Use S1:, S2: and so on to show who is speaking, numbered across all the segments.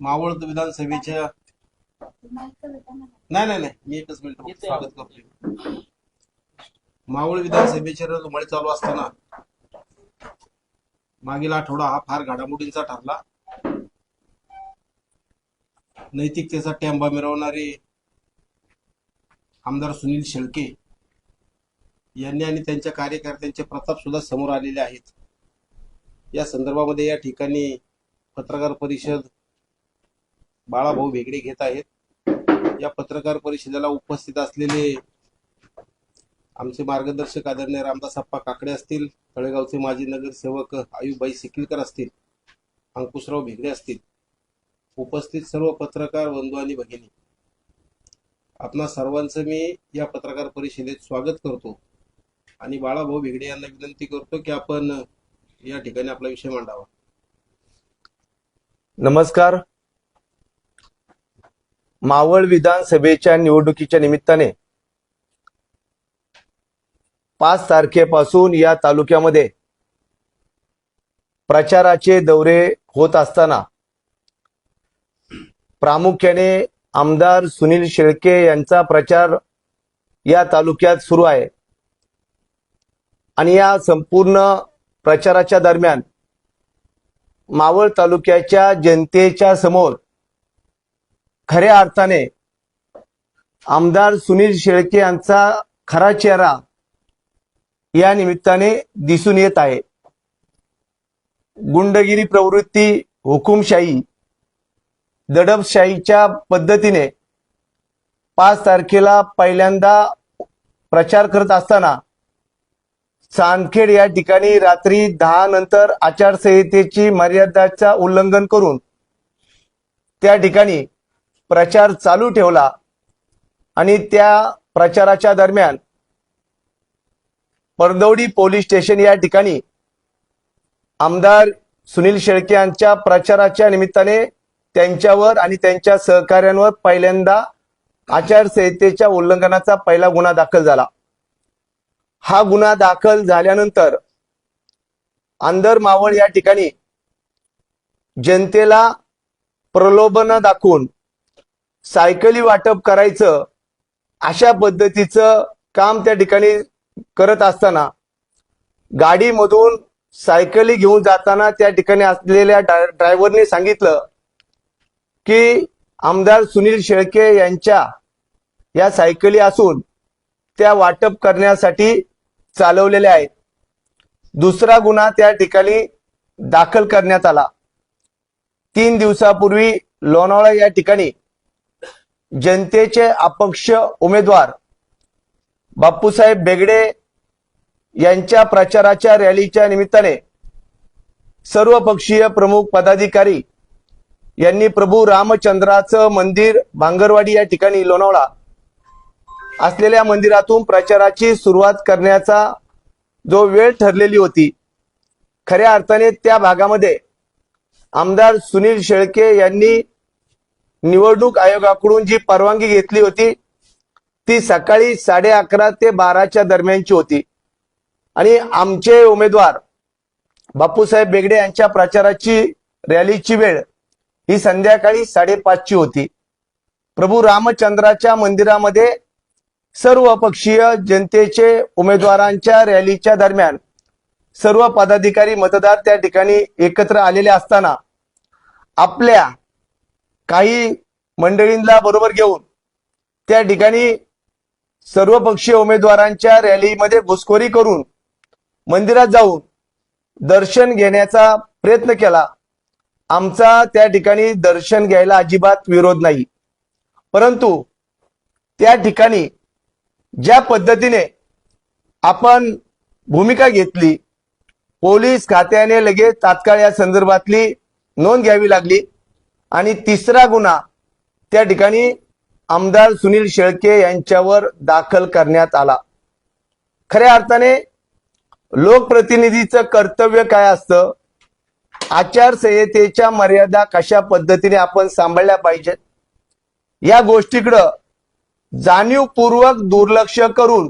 S1: मावळ विधानसभेच्या नाही नाही नाही. मी एकच मिनिट स्वागत करतोय. मावळ विधानसभेचे रणधुमाळी चालू असताना मागील आठवडा हा फार घडामोडींचा ठरला. नैतिकतेचा टेंबा मिरवणारे आमदार सुनील शेळके यांनी आणि त्यांच्या कार्यकर्त्यांचे प्रताप सुद्धा समोर आलेले आहेत. या संदर्भामध्ये या ठिकाणी पत्रकार परिषद बाळाभाऊ वेगळे घेत आहेत. या पत्रकार परिषदेला उपस्थित असलेले आमचे मार्गदर्शक आदरणीय रामदास अप्पा काकडे असतील तळेगावचे माजी नगरसेवक आयुबाई सिकलकर असतील अंकुशराव भेगडे असतील. उपस्थित सर्व पत्रकार बंधू आणि भगिनी आपणा सर्वांचं मी या पत्रकार परिषदेत स्वागत करतो आणि बाळाभाऊ भेगडे यांना विनंती करतो की आपण या ठिकाणी आपला विषय मांडावा.
S2: नमस्कार. मावळ विधानसभेच्या निवडणुकीच्या निमित्ताने पाच तारखेपासून या तालुक्यामध्ये प्रचाराचे दौरे होत असताना प्रामुख्याने आमदार सुनील शेळके यांचा प्रचार या तालुक्यात सुरू आहे. आणि या संपूर्ण प्रचाराच्या दरम्यान मावळ तालुक्याच्या जनतेच्या समोर खऱ्या अर्थाने आमदार सुनील शेळके यांचा खरा चेहरा या निमित्ताने दिसून येत आहे. गुंडगिरी प्रवृत्ती हुकुमशाही दडपशाहीच्या पद्धतीने पाच तारखेला पहिल्यांदा प्रचार करत असताना चांदखेड या ठिकाणी रात्री दहा नंतर आचारसंहितेची मर्यादाचा उल्लंघन करून त्या ठिकाणी प्रचार चालू ठेवला आणि त्या प्रचाराच्या दरम्यान परदौडी पोलीस स्टेशन या ठिकाणी आमदार सुनील शेळके यांच्या प्रचाराच्या निमित्ताने त्यांच्यावर आणि त्यांच्या सहकार्यांवर पहिल्यांदा आचारसंहितेच्या उल्लंघनाचा पहिला गुन्हा दाखल झाला. हा गुन्हा दाखल झाल्यानंतर आंदर मावळ या ठिकाणी जनतेला प्रलोभन दाखवून सायकली वाटप करायचं अशा पद्धतीचं काम त्या ठिकाणी करत असताना गाडीमधून सायकली घेऊन जाताना त्या ठिकाणी असलेल्या ड्रायव्हरने सांगितलं की आमदार सुनील शेळके यांच्या या सायकली असून त्या वाटप करण्यासाठी चालवलेल्या आहेत. दुसरा गुन्हा त्या ठिकाणी दाखल करण्यात आला. तीन दिवसापूर्वी लोणावळा या ठिकाणी जनतेचे अपक्ष उमेदवार बापूसाहेब बेगडे यांच्या प्रचाराच्या रॅलीच्या निमित्ताने सर्व पक्षीय प्रमुख पदाधिकारी यांनी प्रभू रामचंद्राचं मंदिर भांगरवाडी या ठिकाणी लोणावळा असलेल्या मंदिरातून प्रचाराची सुरुवात करण्याचा जो वेळ ठरलेली होती खऱ्या अर्थाने त्या भागामध्ये आमदार सुनील शेळके यांनी निवडणूक आयोगाकडून जी परवानगी घेतली होती ती सकाळी साडे अकरा ते बाराच्या दरम्यानची होती. आणि आमचे उमेदवार बापूसाहेब बेगडे यांच्या प्रचाराची रॅलीची वेळ ही संध्याकाळी साडेपाचची होती. प्रभू रामचंद्राच्या मंदिरामध्ये सर्व पक्षीय जनतेचे उमेदवारांच्या रॅलीच्या दरम्यान सर्व पदाधिकारी मतदार त्या ठिकाणी एकत्र आलेले असताना आपल्या काही मंडळींना बरोबर घेऊन त्या ठिकाणी सर्वपक्षीय उमेदवारांच्या रॅलीमध्ये घुसखोरी करून मंदिरात जाऊन दर्शन घेण्याचा प्रयत्न केला. आमचा त्या ठिकाणी दर्शन घ्यायला अजिबात विरोध नाही. परंतु त्या ठिकाणी ज्या पद्धतीने आपण भूमिका घेतली पोलीस खात्याने लगेच तात्काळ या संदर्भातली नोंद घ्यावी लागली. आणि तिसरा गुन्हा त्या ठिकाणी आमदार सुनील शेळके यांच्यावर दाखल करण्यात आला. खऱ्या अर्थाने लोकप्रतिनिधीचं कर्तव्य काय असतं? आचारसंहितेच्या मर्यादा कशा पद्धतीने आपण सांभाळल्या पाहिजेत? या गोष्टीकडं जाणीवपूर्वक दुर्लक्ष करून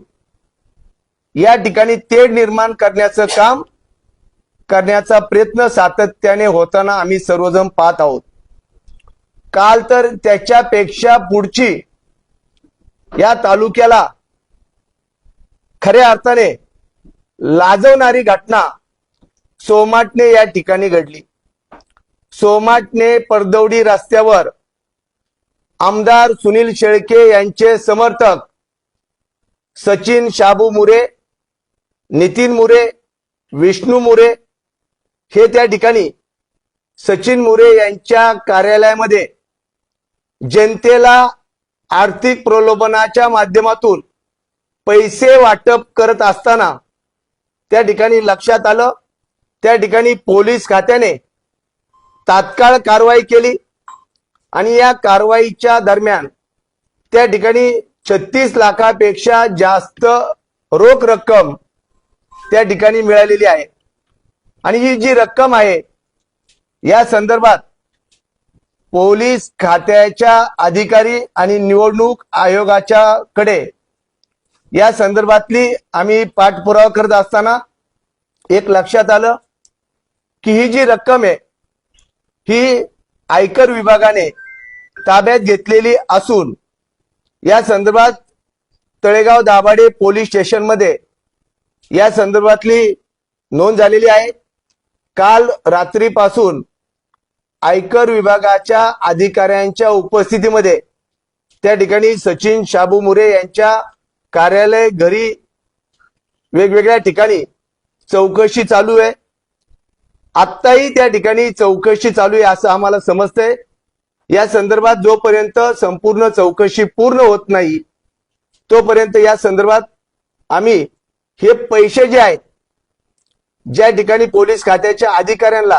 S2: या ठिकाणी तेढ निर्माण करण्याचं काम करण्याचा प्रयत्न सातत्याने होताना आम्ही सर्वजण पाहत आहोत. काल तर त्याच्यापेक्षा पुढची या तालुक्याला खऱ्या अर्थाने लाजवणारी घटना सोमाटणे या ठिकाणी घडली. सोमाटणे परदवडी रस्त्यावर आमदार सुनील शेळके यांचे समर्थक सचिन शाबू मुरे नितीन मुरे विष्णू मुरे हे त्या ठिकाणी सचिन मुरे यांच्या कार्यालयामध्ये जनतेला आर्थिक प्रलोभनाच्या माध्यमातून पैसे वाटप करत असताना त्या ठिकाणी लक्षात आलं. त्या ठिकाणी पोलीस खात्याने तात्काळ कारवाई केली आणि या कारवाईच्या दरम्यान त्या ठिकाणी छत्तीस लाखापेक्षा जास्त रोख रक्कम त्या ठिकाणी मिळालेली आहे. आणि ही जी रक्कम आहे या संदर्भात पोलीस खात्याच्या अधिकारी आणि निवडणूक आयोगाच्या कडे या संदर्भातली आम्ही पाठपुरावा करत असताना एक लक्षात आलं की ही जी रक्कम आहे ही आयकर विभागाने ताब्यात घेतलेली असून या संदर्भात तळेगाव दाभाडे पोलीस स्टेशनमध्ये या संदर्भातली नोंद झालेली आहे. काल रात्रीपासून आयकर विभागाच्या अधिकाऱ्यांच्या उपस्थितीमध्ये त्या ठिकाणी सचिन शाबू मुरे यांच्या कार्यालय घरी वेगवेगळ्या ठिकाणी चौकशी चालू आहे. आत्ताही त्या ठिकाणी चौकशी चालू आहे असं आम्हाला समजतंय. या संदर्भात जोपर्यंत संपूर्ण चौकशी पूर्ण होत नाही तोपर्यंत या संदर्भात आम्ही हे पैसे जे आहेत ज्या ठिकाणी पोलीस खात्याच्या अधिकाऱ्यांना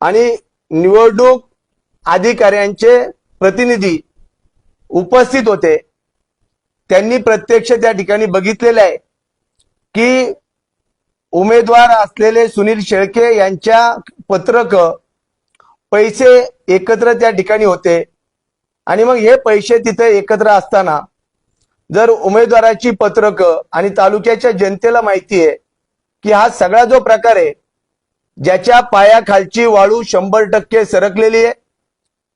S2: आणि निवडणूक अधिकाऱ्यांचे प्रतिनिधी उपस्थित होते. त्यांनी प्रत्यक्ष त्या ठिकाणी बघितलेलं आहे की उमेदवार असलेले सुनील शेळके यांच्या पत्रक पैसे एकत्र त्या ठिकाणी होते. आणि मग हे पैसे तिथे एकत्र असताना जर उमेदवाराची पत्रक आणि तालुक्याच्या जनतेला माहिती आहे की हा सगळा जो प्रकार आहे ज्याच्या पायाखालची वाळू शंभर टक्के सरकलेली आहे.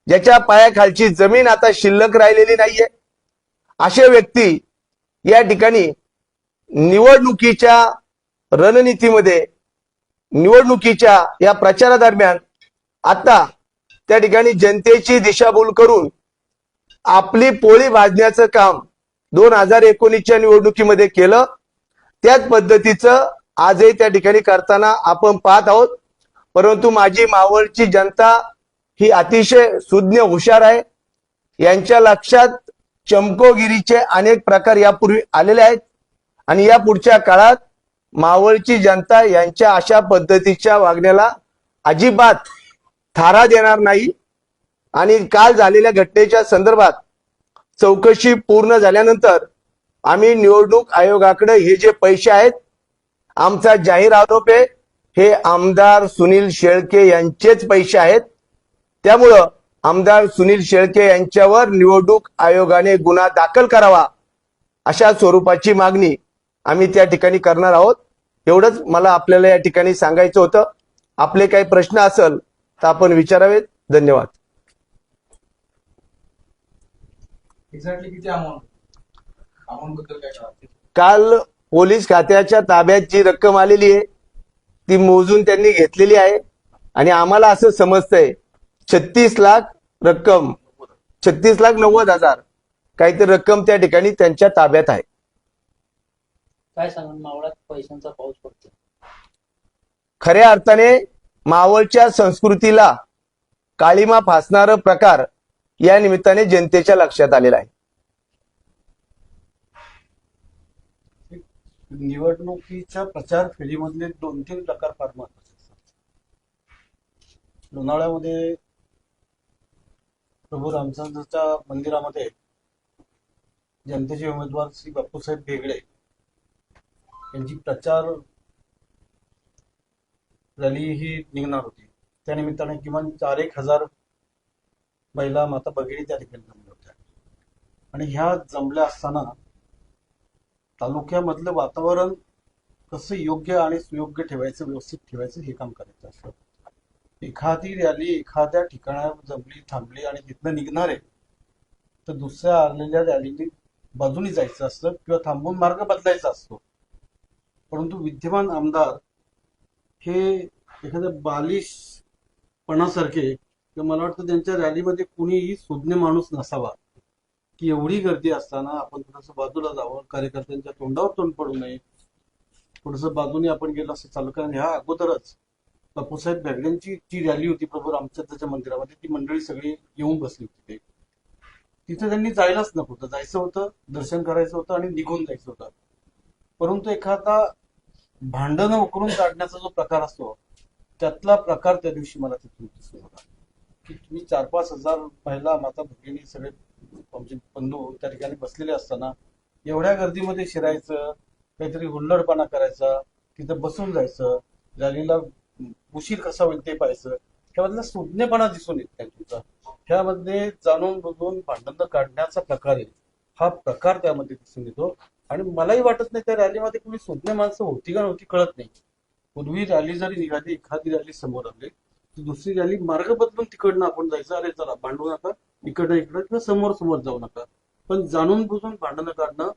S2: ज्याच्या पायाखालची जमीन आता शिल्लक राहिलेली नाहीये. असे व्यक्ती या ठिकाणी निवडणुकीच्या रणनीतीमध्ये निवडणुकीच्या या प्रचारादरम्यान आता त्या ठिकाणी जनतेची दिशाभूल करून आपली पोळी भाजण्याचं काम दोन हजार एकोणीसच्या निवडणुकीमध्ये केलं. त्याच पद्धतीचं आजही त्या ठिकाणी करताना आपण पाहत आहोत. परंतु माझी मावळची जनता ही अतिशय सुज्ञ हुशार आहे. यांच्या लक्षात चमकोगिरीचे अनेक प्रकार यापूर्वी आलेले आहेत. आणि या पुढच्या काळात मावळची जनता यांच्या अशा पद्धतीच्या वागण्याला अजिबात थारा देणार नाही. आणि काल झालेल्या घटनेच्या संदर्भात चौकशी पूर्ण झाल्यानंतर आम्ही निवडणूक आयोगाकडे हे जे पैसे आहेत आमचा जाहीर आरोप आहे हे आमदार सुनील शेळके यांचेच पैसे आहेत. त्यामुळं आमदार सुनील शेळके यांच्यावर निवडणूक आयोगाने गुन्हा दाखल करावा अशा स्वरूपाची मागणी आम्ही त्या ठिकाणी करणार आहोत. एवढंच मला आपल्याला या ठिकाणी सांगायचं होतं. आपले काही प्रश्न असेल तर आपण विचारावेत. धन्यवाद. काल पोलीस खात्याच्या ताब्यात जी रक्कम आलेली आहे. ती मोजून त्यांनी घेतलेली आहे. आणि आम्हाला असं समजतंय छत्तीस लाख रक्कम छत्तीस लाख नव्वद हजार काहीतरी रक्कम त्या ठिकाणी त्यांच्या ताब्यात आहे.
S3: काय सांगा मावळात पैशांचा पाऊस पडतो
S2: खऱ्या अर्थाने मावळच्या संस्कृतीला काळीमा फासणार प्रकार या निमित्ताने जनतेच्या लक्षात आलेला आहे.
S4: निवडणुकीच्या प्रचार फेरीमधले दोन तीन प्रकार फार महत्त्वाचे असतात. लोणावळ्यामध्ये प्रभू रामचंद्रच्या मंदिरामध्ये जनतेचे उमेदवार श्री बापूसाहेब बेगडे यांची प्रचार रॅली ही निघणार होती. त्या निमित्ताने किमान चार एक हजार महिला माता भगिनी त्या ठिकाणी जमल्या होत्या. आणि ह्या जमल्या असताना तालुक्यामधलं वातावरण कसं योग्य आणि सुयोग्य ठेवायचं व्यवस्थित ठेवायचं हे काम करायचं असतं. एखादी रॅली एखाद्या ठिकाणावर जमली थांबली आणि तिथनं निघणार आहे तर दुसऱ्या आलेल्या रॅलीने बाजूनी जायचं असतं किंवा थांबून मार्ग बदलायचा असतो. परंतु विद्यमान आमदार हे एखाद्या बालिशपणासारखे मला वाटतं त्यांच्या रॅलीमध्ये कुणीही सुज्ञ माणूस नसावा. की एवढी गर्दी असताना आपण थोडंसं बाजूला जावं कार्यकर्त्यांच्या तोंडावर तोंड पडू नये. थोडस बाजूने आपण गेलो असं चालू कारण ह्या अगोदरच बापूसाहेब बेगड्यांची जी रॅली होती प्रभू रामचंद्राच्या मंदिरामध्ये ती मंडळी सगळी येऊन बसली होती ते तिथे त्यांनी जायलाच नको होतं. जायचं होतं दर्शन करायचं होतं आणि निघून जायचं होतं. परंतु एखादा भांडणं उकरून काढण्याचा जो प्रकार असतो त्यातला प्रकार त्या दिवशी मला तिथून दिसून होता की तुम्ही चार पाच हजार महिला माता भगिनी सगळे आमचे बंधू त्या ठिकाणी बसलेले असताना एवढ्या गर्दीमध्ये शिरायचं काहीतरी हुल्लडपणा करायचा तिथं बसून जायचं रॅलीला उशीर कसा होईल ते पाहायचं त्यामधला सुज्ञपणा दिसून येत नाही तुमचा. त्यामध्ये जाणून बुजून भांडणं काढण्याचा प्रकार आहे. हा प्रकार त्यामध्ये दिसून येतो. आणि मलाही वाटत नाही त्या रॅलीमध्ये कुणी सुज्ञ माणसं होती का नव्हती कळत नाही. पूर्वी रॅली जरी निघाली एखादी रॅली समोर आली दुसरी झाली मार्ग बदलून तिकडनं आपण जायचं. अरे चला भांडू नका. इकडं इकडं किंवा समोर समोर जाऊ नका. पण जाणून बुजून भांडणं काढणं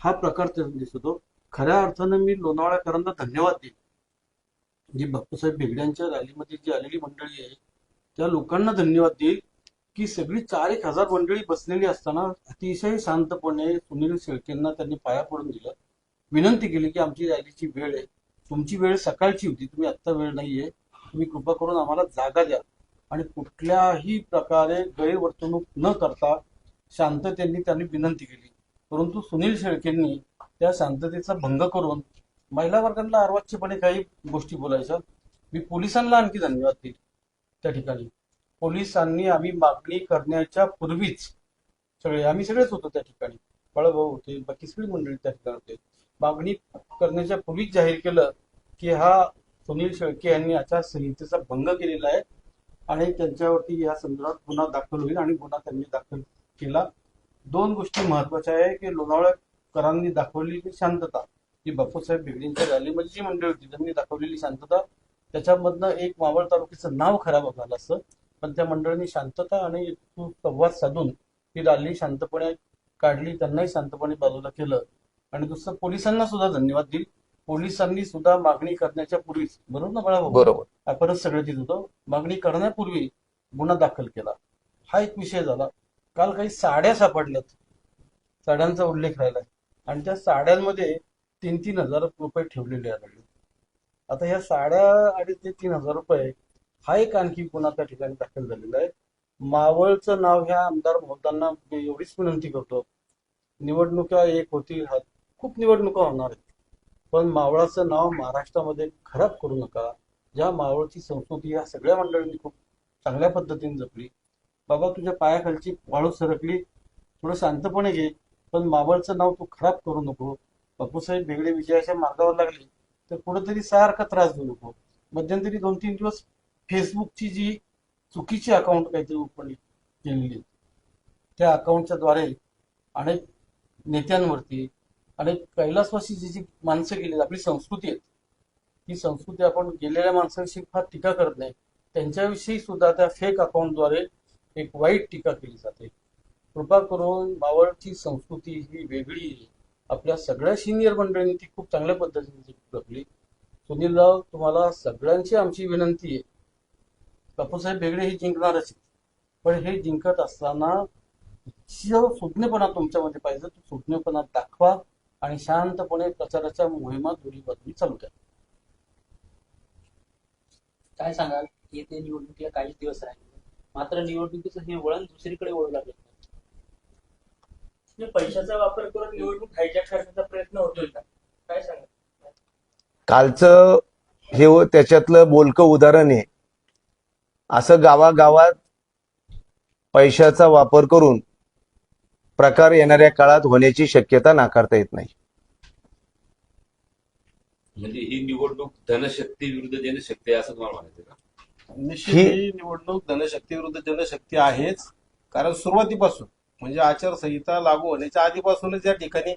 S4: हा प्रकार दिसतो. खऱ्या अर्थानं मी लोणावळ्याकरांना धन्यवाद देईन. जी बापूसाहेब बेगड्यांच्या रॅलीमध्ये जी आलेली मंडळी आहे त्या लोकांना धन्यवाद देईल की सगळी चार एक हजार मंडळी बसलेली असताना अतिशय शांतपणे सुनील शेळकेंना त्यांनी पाया पडून दिलं. विनंती केली की आमची रॅलीची वेळ आहे. तुमची वेळ सकाळची होती. तुम्ही आत्ता वेळ नाहीये. तुम्ही कृपा करून आम्हाला जागा द्या. आणि कुठल्याही प्रकारे गैरवर्तणूक न करता शांततेने त्यांनी विनंती केली. परंतु सुनील शेळकेंनी त्या शांततेचा भंग करून महिला वर्गांना अर्वाच्यपणे काही गोष्टी बोलायच्या. मी पोलिसांना आणखी धन्यवाद देईल त्या ठिकाणी. पोलिसांनी आम्ही मागणी करण्याच्या पूर्वीच सगळे आम्ही सगळेच होतो त्या ठिकाणी. बाळाभाऊ होते बाकी सगळी मंडळी त्या ठिकाणी होते. मागणी करण्याच्या पूर्वीच जाहीर केलं की हा सुनील शेळके यांनी आचारसंहितेचा भंग केलेला आहे आणि त्यांच्यावरती या संदर्भात गुन्हा दाखल होईल आणि गुन्हा त्यांनी दाखल केला. दोन गोष्टी महत्त्वाच्या आहे की लोणावळ्याकरांनी दाखवलेली शांतता. जी बापूसाहेब बिगडींच्या रॅलीमध्ये जी मंडळी होती त्यांनी दाखवलेली शांतता. त्याच्यामधनं एक मावळ तालुक्याचं नाव खराब झालं असतं पण त्या मंडळींनी शांतता आणि संवाद साधून ही रॅली शांतपणे काढली. त्यांनाही शांतपणे बाजूला केलं. आणि दुसरं पोलिसांना सुद्धा धन्यवाद देईल पोलिसांनी सुद्धा मागणी करण्याच्या पूर्वीच बरोबर ना बाळा
S2: बरोबर.
S4: आपणच सगळे तिथं होतो. मागणी करण्यापूर्वी गुन्हा दाखल केला. हा एक विषय झाला. काल काही साड्या सापडल्यात. साड्यांचा उल्लेख राहिलाय. आणि त्या साड्यांमध्ये तीन तीन हजार रुपये ठेवलेले आढळले आता ह्या साड्या अडीच ते तीन हजार रुपये हा एक आणखी गुन्हा त्या ठिकाणी दाखल झालेला आहे. मावळचं नाव ह्या आमदार महोदयांना मी एवढीच विनंती करतो. निवडणुका एक होतील खूप निवडणुका होणार आहेत. पण मावळाचं नाव महाराष्ट्रामध्ये खराब करू नका. ज्या मावळची संस्कृती या सगळ्या मंडळींनी खूप चांगल्या पद्धतीने जपली. बाबा तुझ्या पायाखालची वाळू सरकली. थोडं शांतपणे घे पण मावळचं नाव तू खराब करू नको. बापूसाहेब बेगडे विजयाच्या मार्गावर लागले तर कुठेतरी सारखा त्रास देऊ नको. मध्यंतरी दोन तीन दिवस फेसबुकची जी चुकीची अकाउंट काहीतरी ओपन केलेली त्या अकाउंटच्या द्वारे अनेक नेत्यांवरती आणि कैलासवासी जी जी माणसं गेली आपली संस्कृती आहे ही संस्कृती आपण गेलेल्या माणसाविषयी फार टीका करत नाही. त्यांच्याविषयी सुद्धा त्या फेक अकाउंटद्वारे एक वाईट टीका केली जाते. कृपा करून मावळची संस्कृती ही वेगळी आपल्या सगळ्या सिनियर मंडळींनी ती खूप चांगल्या पद्धतीने जपली. सुनीलराव तुम्हाला सगळ्यांची आमची विनंती आहे. बापूसाहेब बेगडे हे जिंकणारच आहेत. पण हे जिंकत असताना सुज्ञपणा तुमच्यामध्ये पाहिजे तो सुज्ञपणा दाखवा. आणि शांतपणे प्रचाराच्या मोहिमा दोन्ही बाजूनी चालू द्या.
S3: काय सांगाल? येते निवडणुकीला काही दिवस राहिले मात्र निवडणुकीचं हे वळण दुसरीकडे वळू लागले.
S5: पैशाचा वापर करून निवडणूक हायजॅक करण्याचा प्रयत्न होतोय का? काय सांगा
S2: कालचं हे व त्याच्यातलं बोलकं उदाहरण आहे. असं गावागावात पैशाचा वापर करून प्रकार येणाऱ्या काळात होण्याची शक्यता नाकारता येत नाही.
S6: म्हणजे ही निवडणूक धनशक्ती विरुद्ध जनशक्ती आहे असं तुम्हाला म्हणायचं का?
S1: निश्चित
S2: ही-
S1: ही निवडणूक धनशक्ती विरुद्ध जनशक्ती आहेच. कारण सुरुवातीपासून म्हणजे आचारसंहिता लागू होण्याच्या आधीपासूनच या ठिकाणी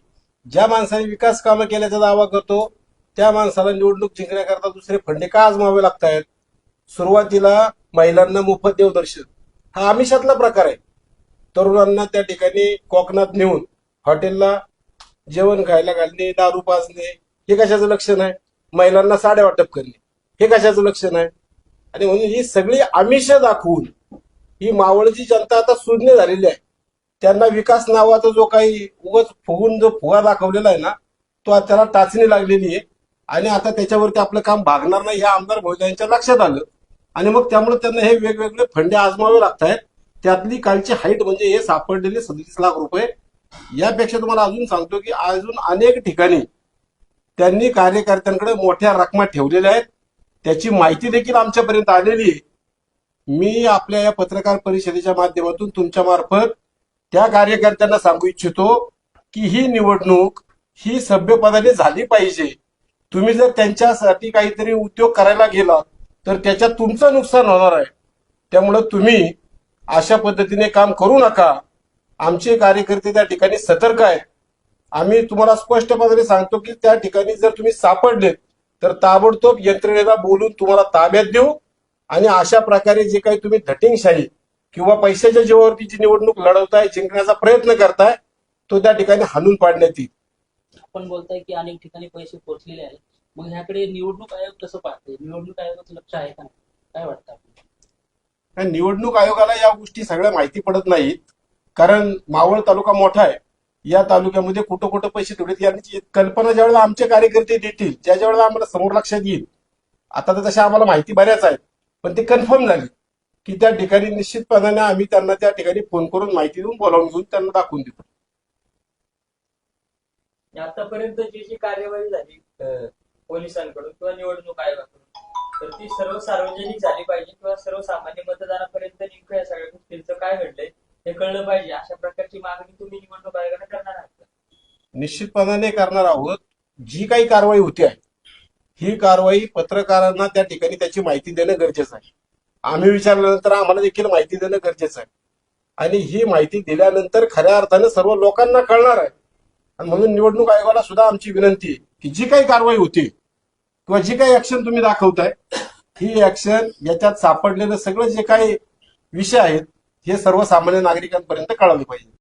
S1: ज्या माणसाने विकास कामं केल्याचा दावा करतो त्या माणसाला निवडणूक जिंकण्याकरता दुसरे फंडे का आजमावे लागतायत? सुरुवातीला महिलांना मोफत देवदर्शन. हा आमिषातला प्रकार आहे. तरुणांना त्या ठिकाणी कोकणात नेऊन हॉटेलला जेवण खायला घालणे दारू पाजणे हे कशाचं लक्षण आहे? महिलांना साड्या वाटप करणे हे कशाचं लक्षण आहे? आणि म्हणून ही सगळी आमिष दाखवून ही मावळची जनता आता शून्य झालेली आहे. त्यांना विकास नावाचा जो काही उगच फुगून जो फुगा दाखवलेला आहे ना तो त्याला टाचणी लागलेली आहे. आणि आता त्याच्यावरती आपलं काम भागणार नाही हे आमदार यांच्या लक्षात आलं. आणि मग त्यामुळे त्यांना हे वेगवेगळे फंडे आजमावे लागत आहेत त्यातली कालची हाईट म्हणजे हे सापडलेले सदतीस लाख रुपये. यापेक्षा तुम्हाला अजून सांगतो की अजून अनेक ठिकाणी त्यांनी कार्यकर्त्यांकडे मोठ्या रकमा ठेवलेल्या आहेत. त्याची माहिती देखील आमच्यापर्यंत आलेली आहे. मी आपल्या या पत्रकार परिषदेच्या माध्यमातून तुमच्या मार्फत त्या कार्यकर्त्यांना सांगू इच्छितो की ही निवडणूक ही सभ्यपदाने झाली पाहिजे. तुम्ही जर त्यांच्यासाठी काहीतरी उद्योग करायला गेला तर त्याच्यात तुमचं नुकसान होणार आहे. त्यामुळं तुम्ही अशा पद्धतीने काम करू नका. आमचे कार्यकर्ते त्या ठिकाणी सतर्क आहेत. आम्ही तुम्हाला स्पष्टपणे सांगतो की त्या ठिकाणी जर तुम्ही सापडलेत तर ताबडतोब यंत्रणेला बोलून तुम्हाला ताब्यात देऊ आणि अशा प्रकारे जे काही तुम्ही धटिंगशाही किंवा पैशाच्या जीवावरती जी निवडणूक लढवताय जिंकण्याचा प्रयत्न करताय तो त्या ठिकाणी हाणून पाडण्यात येईल.
S3: आपण बोलताय की अनेक ठिकाणी पैसे पोहोचलेले आहेत. मग ह्याकडे निवडणूक आयोग कसं पाहते निवडणूक आयोगाचं लक्ष आहे का काय वाटतं?
S1: कारण निवडणूक आयोगाला या गोष्टी सगळ्या माहिती पडत नाहीत. कारण मावळ तालुका मोठा आहे. या तालुक्यामध्ये कुठं कुठं पैसे ठेवलेत याची कल्पना ज्या वेळेला आमचे कार्यकर्ते देतील ज्या वेळेला आम्हाला समोर लक्षात येईल. आता तर तशा आम्हाला माहिती बऱ्याच आहेत. पण ते कन्फर्म झाली की त्या ठिकाणी निश्चितपणाने आम्ही त्यांना त्या ठिकाणी फोन करून माहिती देऊन बोलावून घेऊन त्यांना दाखवून देतो
S5: आतापर्यंत जी जी कार्यवाही झाली पोलिसांकडून किंवा निवडणूक आयोगाकडून तर ती सर्व सार्वजनिक झाली पाहिजे किंवा सर्वसामान्य मतदारापर्यंत नेमकं या सगळ्या गोष्टींचं काय घडलंय हे कळलं पाहिजे. अशा प्रकारची मागणी तुम्ही निवडणूक आयोगाने करणार आहात
S1: निश्चितपणाने करणार आहोत. जी काही कारवाई होती आहे ही कारवाई पत्रकारांना त्या ठिकाणी त्याची माहिती देणं गरजेचं आहे. आम्ही विचारल्यानंतर आम्हाला देखील माहिती देणं गरजेचं आहे. आणि ही माहिती दिल्यानंतर खऱ्या अर्थानं सर्व लोकांना कळणार आहे. आणि म्हणून निवडणूक आयोगाला सुद्धा आमची विनंती आहे की जी काही कारवाई होती किंवा जी काही ऍक्शन तुम्ही दाखवताय ही ऍक्शन याच्यात सापडलेलं सगळं जे काही विषय आहेत हे सर्वसामान्य नागरिकांपर्यंत कळाले पाहिजे.